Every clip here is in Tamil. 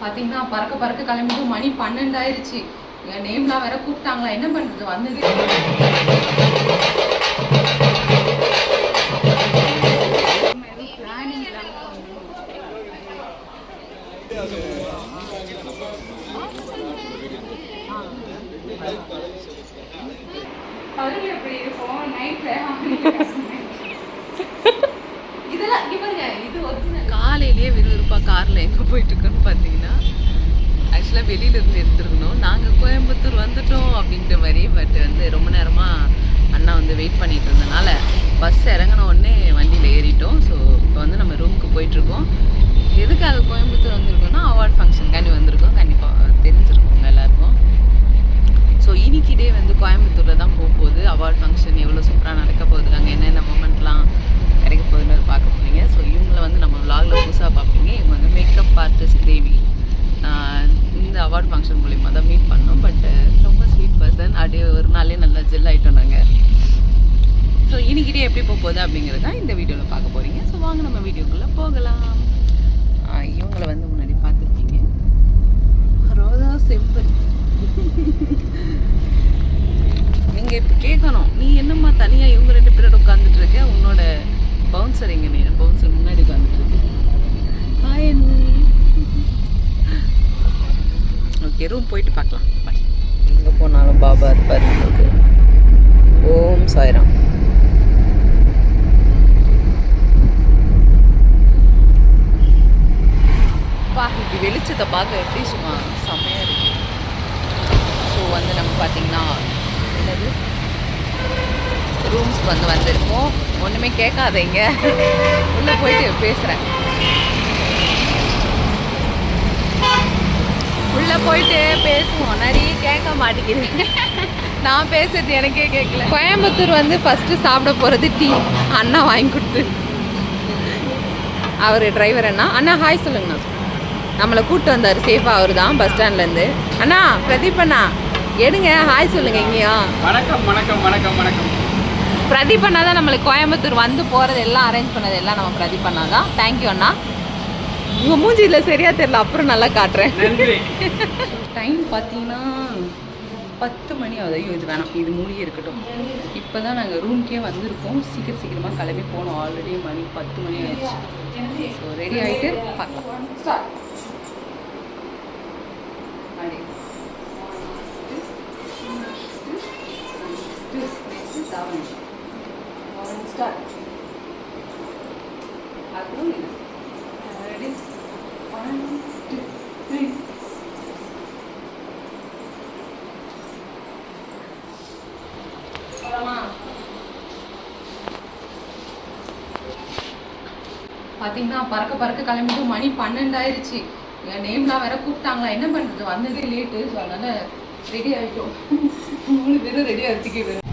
பார்த்தீங்கன்னா பறக்க பறக்க கிளம்பிட்டு மணி பன்னெண்டு ஆயிருச்சு. என் நேம்லாம் வேற கூப்பிட்டாங்களா? என்ன பண்ணுறது வந்தது. பகலில் எப்படி இருக்கும்? நைட்டில் இதெல்லாம் இங்க பாருங்க இது ஒரிஜினல் காலையிலேயே விறுவிறுப்பாக காரில் எங்கே போயிட்டுருக்கோன்னு பார்த்தீங்கன்னா ஆக்சுவலாக வெளியிலேருந்து எடுத்துருக்கணும். நாங்கள் கோயம்புத்தூர் வந்துட்டோம் அப்படின்ற மாதிரி பட் வந்து ரொம்ப நேரமாக அண்ணா வந்து வெயிட் பண்ணிட்டு இருந்தனால பஸ் இறங்கின உடனே வண்டியில் ஏறிட்டோம். ஸோ இப்போ வந்து நம்ம ரூமுக்கு போயிட்டுருக்கோம். எதுக்காக கோயம்புத்தூர் வந்திருக்கோம்னா அவார்ட் ஃபங்க்ஷனுக்காண்டி வந்திருக்கோம். கண்டிப்பாக தெரிஞ்சிருக்கும் எல்லாருக்கும். ஸோ இன்னைக்கு டே வந்து கோயம்புத்தூரில் தான் போக போகுது. அவார்ட் ஃபங்க்ஷன் எவ்வளோ சூப்பராக நடக்க போகுது அங்கே என்னென்ன மூமெண்ட்லாம் கிடைக்க போகுதுன்னு பார்க்க போகிறீங்க ஸோ இவங்களை வந்து நம்ம vlogல புதுசாக பார்ப்பீங்க இவங்க வந்து மேக்கப் ஆர்டிஸ்ட் தேவி ஆஹ் இந்த அவார்ட் ஃபங்க்ஷன் மூலிமா தான் மீட் பண்ணோம் பட் ரொம்ப ஸ்வீட் பர்சன் அப்படியே ஒரு நாளே நல்லா ஜெல் ஆகிட்டோம் நாங்கள் ஸோ இன்னைக்கிட்டே எப்படி போக போகுது அப்படிங்கிறது தான் இந்த வீடியோவில் பார்க்க போகிறீங்க ஸோ வாங்க நம்ம வீடியோக்குள்ளே போகலாம். இவங்களை வந்து முன்னாடி பார்த்துருப்பீங்க. ரோதா செம்பல் நீங்க இப்ப கேட்கணும் நீ என்னம்மா தனியா இவங்க ரெண்டு பேரோட உட்காந்துட்டு இருக்க? உன்னோட பவுன்சர் எங்க நீ பவுன்சர் முன்னாடி உட்காந்துட்டு இருக்கு. ஹாய் ஓகே ரூம் போயிட்டு பார்க்கலாம். பாய் எங்கே போனாலும் பாபா இருப்பார் ஓம் சாய்ராம். பா இப்படி வெளிச்சத்தை பார்க்க எப்படி சும்மா செம்மையாக இருக்கு. ஸோ வந்து நம்ம பார்த்தீங்கன்னா என்னது? ரூம்ஸ்க்கு வந்து வந்திருக்கோம். ஒன்றுமே கேட்காதீங்க. உள்ளே போயிட்டு பேசுகிறேன் உள்ளே போயிட்டு பேசுவோம். நிறைய கேட்க மாட்டேங்குது நான் பேசுறது எனக்கே கேட்கல. கோயம்புத்தூர் வந்து ஃபஸ்ட்டு சாப்பிட போகிறது டீ. அண்ணா வாங்கி கொடுத்து. அவர் டிரைவர் அண்ணா. அண்ணா ஹாய் சொல்லுங்கண்ணா. நம்மளை கூப்பிட்டு வந்தார். சேஃபாக அவர் தான் பஸ் ஸ்டாண்ட்லேருந்து அண்ணா பிரதீப் அண்ணா எடுங்க ஹாய் சொல்லுங்க இங்கேயும். வணக்கம் வணக்கம் வணக்கம் வணக்கம். பிரதீப் அண்ணா தான் நம்மளுக்கு கோயம்புத்தூர் வந்து போகிறது எல்லாம் அரேஞ்ச் பண்ணது எல்லாம் நம்ம பிரதீப் அண்ணா தான். தேங்க்யூ அண்ணா. உங்கள் மூஞ்சியில் சரியா தெரியல அப்புறம் நல்லா காட்டுறேன். டைம் பார்த்தீங்கன்னா பத்து மணி ஆகுது. ஐயோ இது வேணாம். இது மூடியே இருக்கட்டும். இப்போ தான் நாங்கள் ரூம்க்கே வந்திருக்கோம். சீக்கிரம் சீக்கிரமாக கிளம்பி போனோம் ஆல்ரெடி மணி பத்து மணி ஆயிடுச்சு. ஸோ ரெடி ஆகிட்டு பார்க்கலாம். அதுவும் ரெடி பார்த்தீங்கன்னா பறக்க பறக்க கிளம்பிட்டு மணி பன்னெண்டு ஆயிருச்சு என் நேம்லாம் வேற கூப்பிட்டாங்களா என்ன பண்ணுறது வந்ததே லேட்டு ஸோ அதனால ரெடி ஆகிட்டோம் மூணு பேரும் ரெடி ஆகிறதுக்கு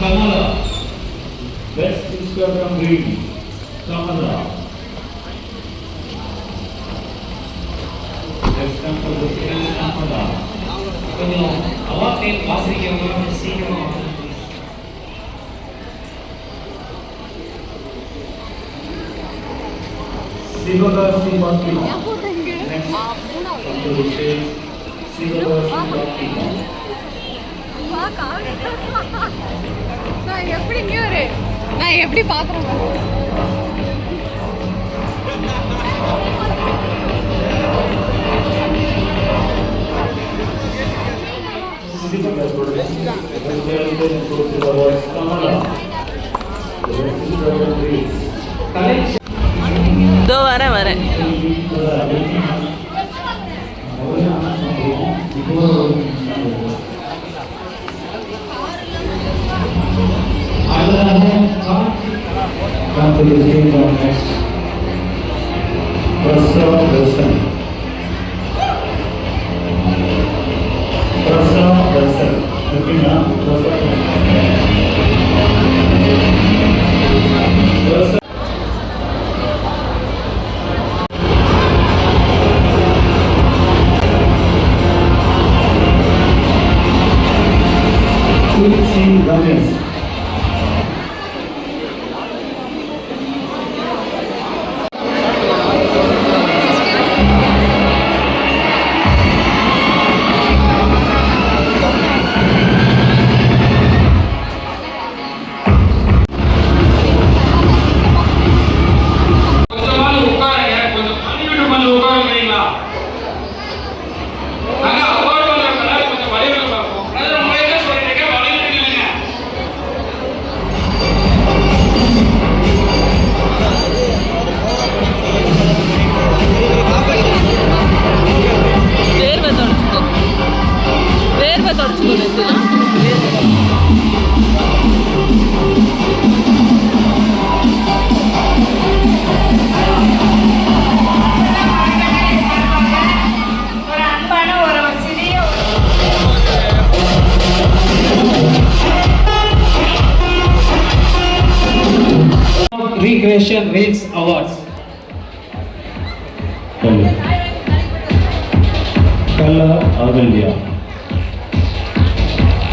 Kamala. Best Instagram Green. Kamala. Sivagasi Bakila. Next for the stage. Sivagasi Bakila. நான் எப்படி நியூரு நான் எப்படி பார்க்குறேன் Kamala. இதோ வரேன் வரேன்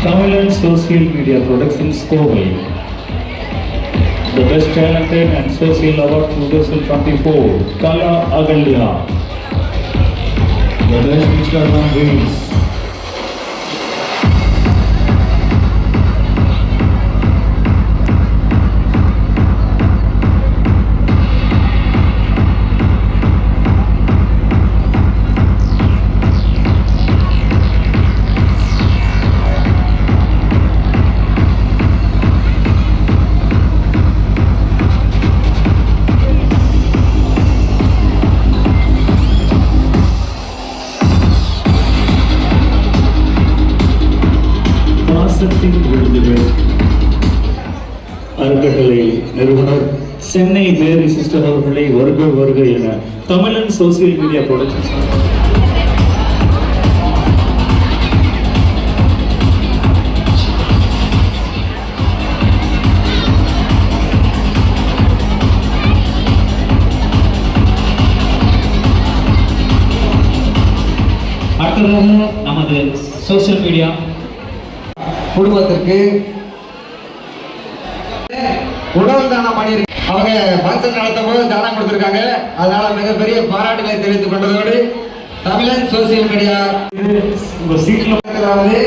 Tamil Social Media Productions Kovai. The Best Talented and Social Award 2024. Kala Agalya. The Best Instagram Reels. அவர்களை வருக வருக என தமிழன் சோசியல் மீடியா ப்ரொடக்ஷன்ஸ் அடுத்ததாக நமது சோஷியல் மீடியா குடும்பத்திற்கு உடல் தானம் பண்ணியிருக்கு அவங்க ஃபங்க்ஷன் நடத்தும் போது தானம் கொடுத்துருக்காங்க. அதனால மிகப்பெரிய பாராட்டுகளை தெரிவித்துக் கொண்டதோடு தமிழன் சோசியல் மீடியா உங்க சீட்ல அதாவது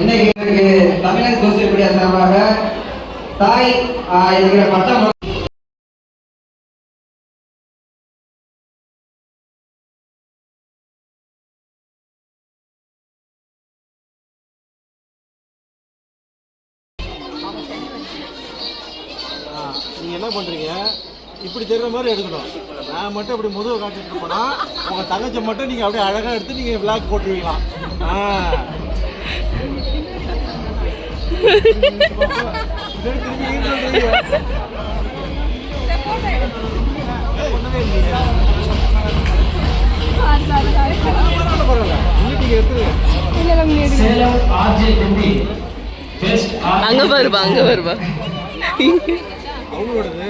இன்னைக்கு தமிழன் சோசியல் மீடியா சார்பாக தாய் ஆஹ், என்கிற பட்டம் நீங்க என்ன பண்றீங்க? இப்படி தெரிகிற மாதிரி எடுக்கணும். நான் மட்டும் இப்படி முதுவை காட்டிட்டு போனா உங்க தங்கச்சி மட்டும் நீங்க அப்படியே அழகா எடுத்து நீங்க விளாக் போட்டுருவீங்களாம் ஆ. பரவாயில்ல, அங்க வருவா அங்க வருவா அவங்களோடது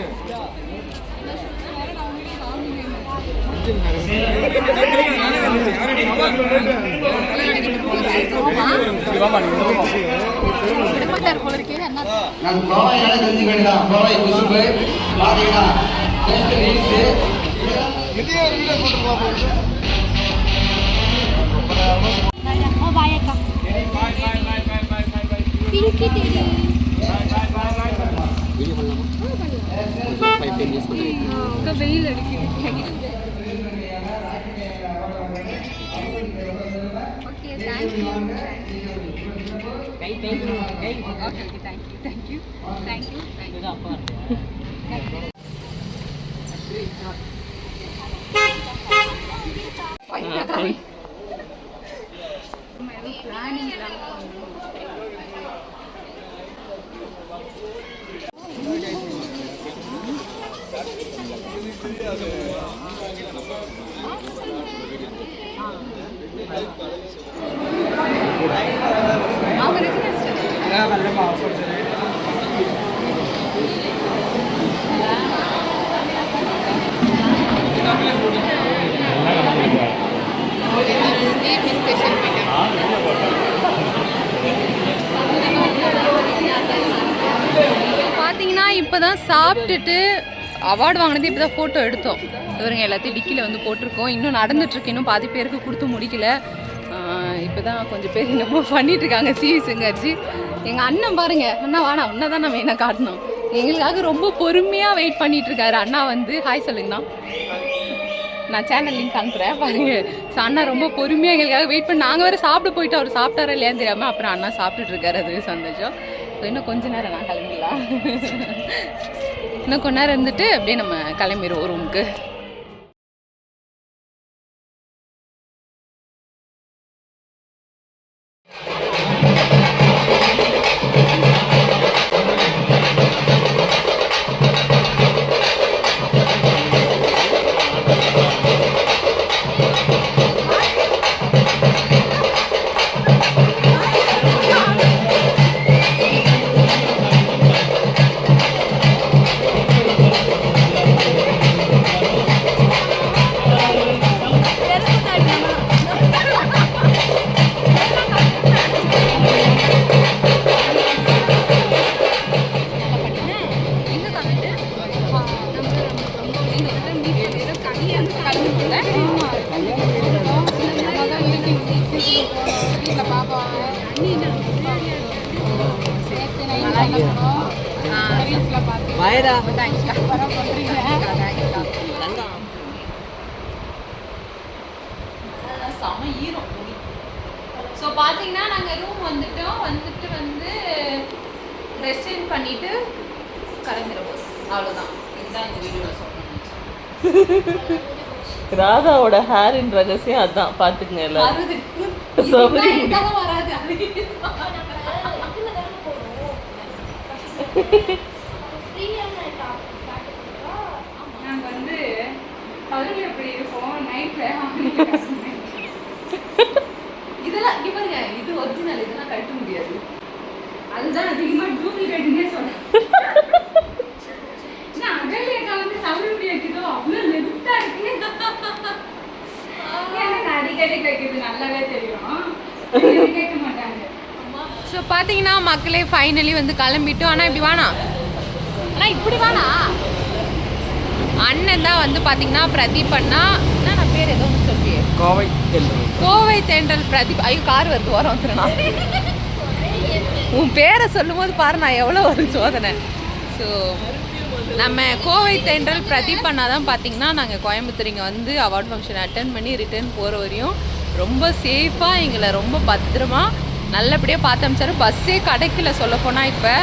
நான் கோவை தெரிஞ்சு வேண்டாம் கோவை குசும்பு பாத்தீங்கன்னா just reels Oh, bye, Akka. Pinky Teddy. அக்கா வெயில் அடிக்குது ஓகே தேங்க்யூ கை கை கை okay okay thank you thank you thank you பார்த்தீங்கன்னா இப்போ தான் சாப்பிட்டுட்டு அவார்டு வாங்கினது இப்போ தான் ஃபோட்டோ எடுத்தோம் இவருங்க எல்லாத்தையும் டிக்கியில் வந்து போட்டிருக்கோம். இன்னும் நடந்துட்டுருக்கு இன்னும் பாதி பேருக்கு கொடுத்து முடிக்கல. இப்போ தான் கொஞ்சம் பேர் என்னமோ பண்ணிட்டு இருக்காங்க சிவி சிங்கர்ஜி. எங்கள் அண்ணன் பாருங்க அண்ணா வாணா உன்னை தான் நம்ம மெயினாக காட்டணும். எங்களுக்காக ரொம்ப பொறுமையாக வெயிட் பண்ணிட்டு இருக்காரு அண்ணா வந்து ஹாய் சொல்லுங்கண்ணா. நான் சேனல் லிங்க் அனுப்புகிறேன் பாருங்க. ஸோ அண்ணா ரொம்ப பொறுமையாக எங்களுக்காக வெயிட் பண்ணி நாங்கள் வேறு சாப்பிட போயிட்டு அவர் சாப்பிட்டாரா இல்லையான்னு தெரியாமல் அப்புறம் அண்ணா சாப்பிட்டுட்டு இருக்காரு அது சந்தோஷம். ஸோ இன்னும் கொஞ்ச நேரம் நான் கிளம்பிடலாம். இன்னும் கொஞ்ச நேரம் இருந்துட்டு அப்படியே நம்ம கிளம்பிடுவோம் ரூமுக்கு செம ஈரம் முடி ஸோ பார்த்தீங்கன்னா நாங்கள் ரூம் வந்துட்டோம். வந்துட்டு வந்து ட்ரெஸ் சேஞ்ச் பண்ணிட்டு அவ்வளோதான் இதுதான் இந்த வீடியோவில் ராதாவோட ஹேரின் ரகசியம் அதான். பாத்துக்கங்க எல்லாரும். வருது சபரி. இதுதான் வராது அது நாங்கள் வந்து பகல் எப்படி இருக்கும்? நைட்ல இதெல்லாம் இங்க இது ஒரிஜினல் இதெல்லாம் கட்ட முடியாது. அதுதான் அதிகமா டூப்ளிகேட்னே சொல்றேன். அகல்யக்கா வந்து சவுரி வைக்கிறதோ அவ்வளோ நெருத்தா இருக்கு. எனக்கு அடிக்கடி வைக்கிறது நல்லாவே தெரியும். கேட்க மாட்டாங்க. ஸோ பார்த்தீங்கன்னா மக்களே ஃபைனலி வந்து கிளம்பிட்டோம். ஆனால் இப்படி வேணாம் ஆனால் இப்படி வேணாம் அண்ணன் தான் வந்து பார்த்தீங்கன்னா பிரதீப் அண்ணா. என்ன நான் பேர்? ஏதோ ஒன்று சொல்லியே கோவை தென்றல். கோவை தேண்டல் பிரதீப். ஐயோ கார் வருது வரோம் வந்துருண்ணா. உன் பேரை சொல்லும்போது பாரு நான் எவ்வளோ ஒரு சோதனை. ஸோ நம்ம கோவை தென்றல் பிரதீப் அண்ணா தான் பார்த்தீங்கன்னா நாங்கள் கோயம்புத்தூர் இங்கே வந்து அவார்ட் ஃபங்க்ஷன் அட்டன் பண்ணி ரிட்டர்ன் போகிற வரையும் ரொம்ப சேஃபாக எங்களை ரொம்ப பத்திரமா நல்லபடியாக பார்த்து அமிச்சாரு. பஸ்ஸே கிடைக்கல சொல்ல போனால் இப்போ.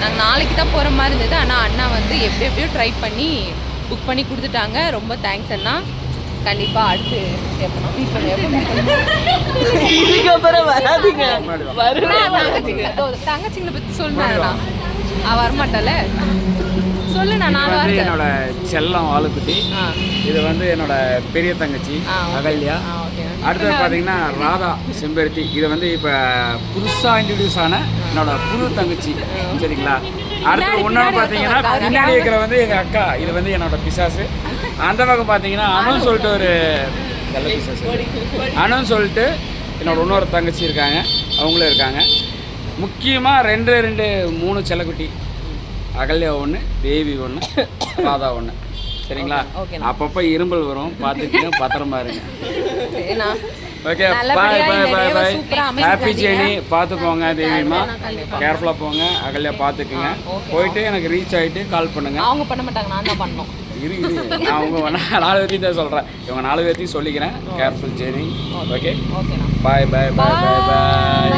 நாங்கள் நாளைக்கு தான் போகிற மாதிரி இருந்தது. ஆனால் அண்ணா வந்து எப்படி எப்படியோ ட்ரை பண்ணி புக் பண்ணி கொடுத்துட்டாங்க. ரொம்ப தேங்க்ஸ் அண்ணா. கண்டிப்பாக அடுத்து இதுக்கப்புறம் வராதீங்க. தங்கச்சிங்களை பத்தி சொல்லுண்ணா அவ வரமாட்டால சொல்லுண்ணா வந்து வார்த்தை என்னோட செல்லம் ஆளுக்குட்டி. இது வந்து என்னோட பெரிய தங்கச்சி. அகல்யா. அடுத்தது பார்த்தீங்கன்னா ராதா செம்பருத்தி. இது வந்து இப்போ புதுசாக இன்ட்ரடியூஸ் ஆன என்னோட புது தங்கச்சி. சரிங்களா? அடுத்து பின்னாடி பார்த்தீங்கன்னா பின்னாடி இருக்கிற வந்து எங்கள் அக்கா இது வந்து என்னோட பிசாசு. அந்த பக்கம் பார்த்தீங்கன்னா அனுன்னு சொல்லிட்டு ஒரு நல்ல பிசாசு. அனுன்னு சொல்லிட்டு என்னோட இன்னொரு தங்கச்சி இருக்காங்க. அவங்களும் இருக்காங்க. முக்கியமாக ரெண்டு ரெண்டு மூணு செல்லக்குட்டி. அகல்யா ஒன்று தேவி ஒன்று ராதா ஒன்று சரிங்களா. அப்பப்போ இரும்பல் வரும். பார்த்துக்கங்க பத்திரமா இருங்க. Okay bye bye bye bye happy. Journey பார்த்து போங்க தேவிமா கண்டிப்பா. கேர்ஃபுல்லாக போங்க அகல்யா பார்த்துக்குங்க. போயிட்டு எனக்கு ரீச் ஆகிட்டு கால் பண்ணுங்க. அவங்க பண்ண மாட்டாங்க நான் தான் பண்ணணும். இரு இரு. நான் நான் நாலு பேர்த்தையும் தான் சொல்கிறேன் இவங்க நாலு பேர்த்தையும் சொல்லிக்கிறேன். Careful journey okay bye bye bye bye bye